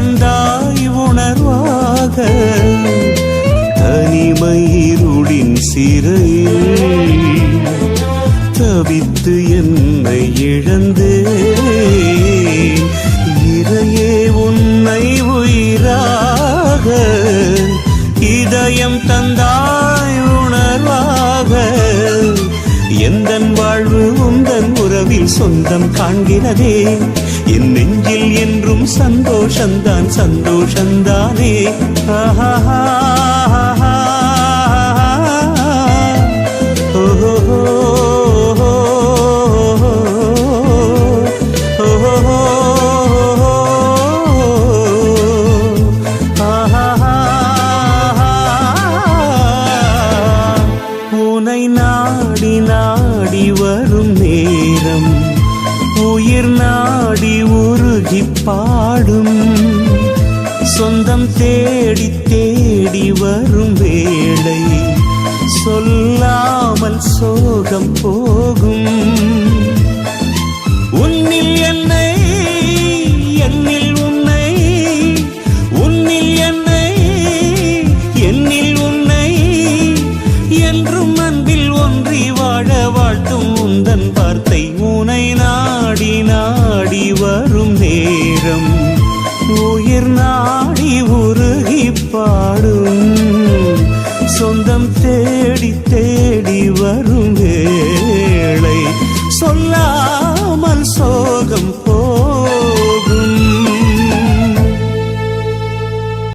தந்தாய் உணர்வாக தனிமயிருடின் சிறையில் தவித்து என்னை இழந்து. இறையே உன்னை உயிராக இதயம் தந்தாய் சொந்தம் காண்கிறதே. என் நெஞ்சில் என்றும் சந்தோஷந்தான் சந்தோஷந்தானே. ஆஹா உயிர் நாடி உருகி பாடும். சொந்தம் தேடி தேடி வரும் வேளை. சொல்லாமல் சோகம் போகும். உயிர் நாடி உருகி பாடும். சொந்தம் தேடி தேடி வரும் வேளை. சொல்லாமல் சோகம்